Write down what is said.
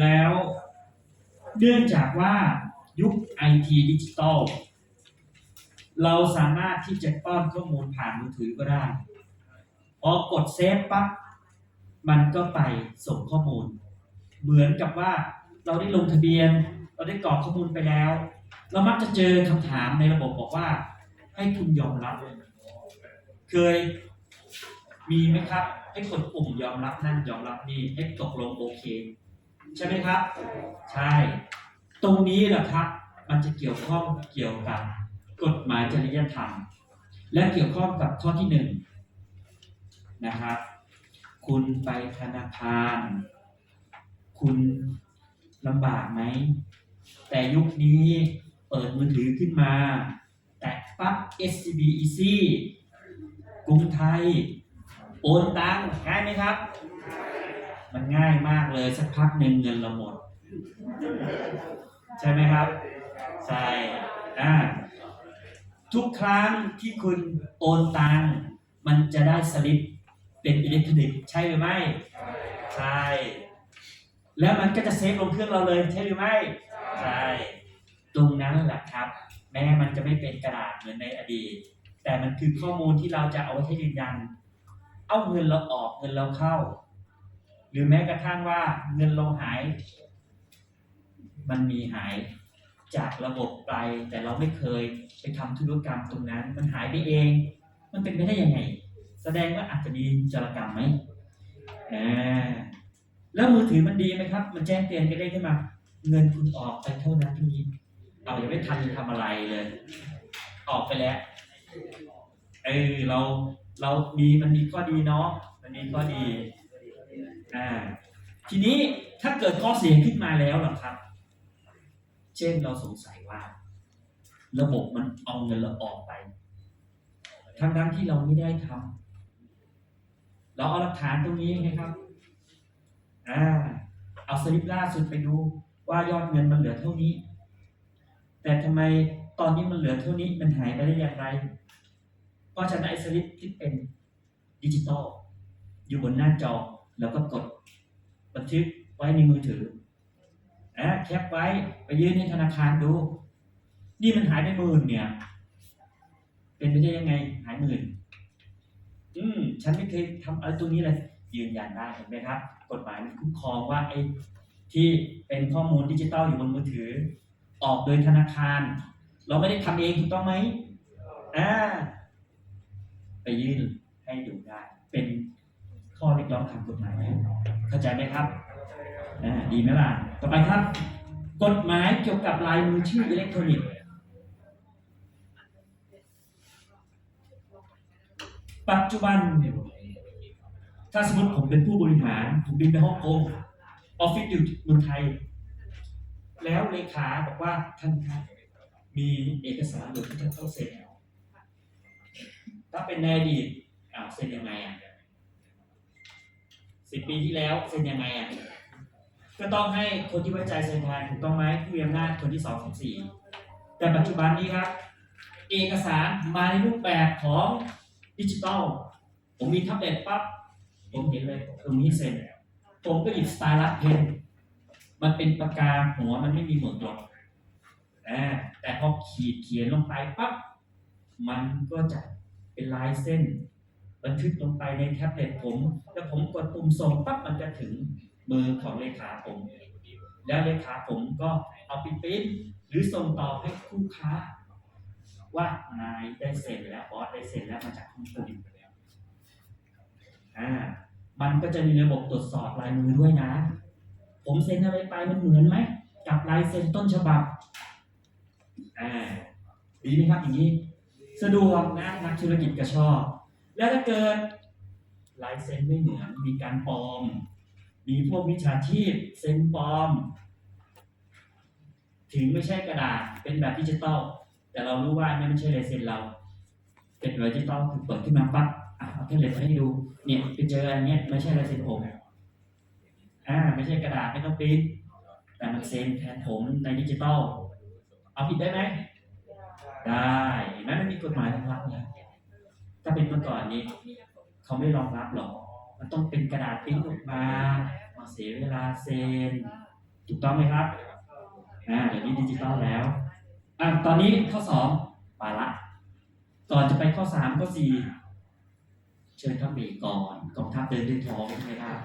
แล้วเนื่องจากว่ายุคไอทีดิจิตอลเราสามารถที่จะป้อนข้อมูลผ่านมือถือก็ได้พอกดเซฟปั๊บมันก็ไปส่งข้อมูล เหมือนกับว่าเราได้ลงทะเบียน เราได้กรอกข้อมูลไปแล้ว เรามักจะเจอคำถามในระบบบอกว่า ให้คุณยอมรับ เคยมีไหมครับ ให้กดปุ่มยอมรับนั่นยอมรับนี่ให้ตกลงโอเค ใช่ไหมครับ ใช่ ตรงนี้แหละครับ มันจะเกี่ยวข้องเกี่ยวกับกฎหมายจริยธรรม และเกี่ยวข้องกับข้อที่หนึ่งนะครับ คุณไปธนาคาร คุณลำบากไหม แต่ยุคนี้เปิดมือถือขึ้นมา แตะปั๊บ SCB Easy กรุงไทย โอนตังค์ง่ายไหมครับ มันง่ายมากเลยสักพักหนึ่งเงินเราหมด ใช่ไหมครับ ใช่อ่าทุกครั้งที่คุณโอนตังมันจะได้สลิปเป็นอิเล็กทรอนิกส์ใช่หรือไม่ ใช่ แล้วมันก็จะเซฟลงเครื่องเราเลยใช่หรือไม่ ใช่ ตรงนั้นแหละครับ แม้มันจะไม่เป็นกระดาษเหมือนในอดีต แต่มันคือข้อมูลที่เราจะเอาไว้ให้ยืนยัน เอาเงินเราออกเงินเราเข้า หรือแม้กระทั่งว่าเงินเราหาย มันมีหายจากระบบไป แต่เราไม่เคยไปทำธุรกรรมตรงนั้น มันหายไปเอง มันเป็นไปได้ยังไง แสดงว่าอาจจะมีจารกรรมไหมอ่าแล้วมือถือมันดีไหมครับ มันแจ้งเตือนกันได้ขึ้นมา เงินคุณออกไปเท่านั้นเท่านี้เอายังไม่ทันทำอะไรเลย ออกไปแล้วเออเราเรามีมันมีข้อดีเนาะมันมีข้อดี ทีนี้ถ้าเกิดข้อเสียขึ้นมาแล้วล่ะครับ เช่นเราสงสัยว่า ระบบมันเอาเงินเราออกไป ทั้งทั้งที่เราไม่ได้ทำเราเอาหลักฐานตรงนี้ไงครับอ่าเอาสลิปล่าสุดไปดูว่ายอดเงินมันเหลือเท่านี้ แต่ทำไมตอนนี้มันเหลือเท่านี้มันหายไปได้อย่างไรเพราะฉะนั้นไอ้สลิปที่เป็นดิจิตอลอยู่บนหน้าจอแล้วก็กด บันทึกไว้ในมือถืออะแคปไว้ไปยื่นให้ธนาคารดู นี่มันหายไปหมื่นเนี่ย เป็นไปได้ยังไง หายหมื่นอืมฉันไม่เคยทำอะไรตรงนี้เลยยืนยันได้เห็นไหมครับ กฎหมายมันคุ้มครองว่าไอ้ที่เป็นข้อมูลดิจิตอลอยู่บนมือถือ ออกโดยธนาคาร เราไม่ได้ทำเองถูกต้องไหมอ่าไปยื่นให้ดูได้ เป็นข้อเรียกร้องทางกฎหมาย เข้าใจไหมครับดีไหมล่ะ ต่อไปครับ กฎหมายเกี่ยวกับลายมือชื่ออิเล็กทรอนิกส์ปัจจุบัน ถ้าสมมติผมเป็นผู้บริหาร ผมบินไปฮ่องกงออฟฟิศอยู่เมืองไทย แล้วเลขาบอกว่าท่านครับมีเอกสารหลุดที่ท่านต้องเซ็นถ้าเป็นในอดีตอ้าวเซ็นยังไงอะ สิบปีที่แล้วเซ็นยังไงอะก็ต้องให้คนที่ไว้ใจเซ็นแทนถูกต้องไหมผู้มีอำนาจคนที่สองของสี่แต่ปัจจุบันนี้ครับ เอกสารมาในรูปแบบของดิจิตอลผมมีแท็บเล็ตปั๊บผมเห็นเลยตรงนี้เซ็นผมก็หยิบสไตลัสเพนมันเป็นปากกาหัวมันไม่มีหมวดหรอกอ่าแต่พอขีดเขียนลงไปปั๊บมันก็จะเป็นลายเส้น บันทึกลงไปในแท็บเล็ตผม แล้วผมกดปุ่มส่งปั๊บมันจะถึงมือของเลขาผม แล้วเลขาผมก็เอาไปปริ้นหรือส่งต่อให้คู่ค้า ว่านายได้เซ็นแล้วบอสได้เซ็นแล้วมาจากฮ่องกงอ่ามันก็จะมีระบบตรวจสอบลายมือด้วยนะ ผมเซ็นอะไรไปมันเหมือนไหมกับลายเซ็นต้นฉบับอ่าดีไหมครับอย่างนี้ สะดวกนะนักธุรกิจก็ชอบ แล้วถ้าเกิดลายเซ็นไม่เหมือนมีการปลอม มีพวกมิจฉาชีพเซ็นปลอม ถึงไม่ใช่กระดาษเป็นแบบดิจิตอลแต่เรารู้ว่านี่ไม่ใช่ลายเซ็นเรา เป็นแบบดิจิตอลคือเปิดขึ้นมาปั๊บอะเอาแท็บเล็ตมาให้ดูเนี่ยไปเจออันเนี้ยไม่ใช่ลายเซ็นผมอ่าไม่ใช่กระดาษไม่ต้องปริ้นแต่มันเซ็นแทนผมในดิจิตอลเอาผิดได้ไหมได้เห็นไมมันมีกฎหมายรองรับเนี่ย ถ้าเป็นเมื่อก่อนนี้ เขาไม่รองรับหรอก มันต้องเป็นกระดาษพิมพ์ออกมามาเสียเวลาเซ็นถูกต้องไหมครับอ่าเดี๋ยวนี้ดิจิตอลแล้วอะตอนนี้ข้อสองมาละ ก่อนจะไปข้อสามข้อสี่เชิญทัพเบรกก่อนกองทัพเดินด้วยท้องใช่ไหมครับ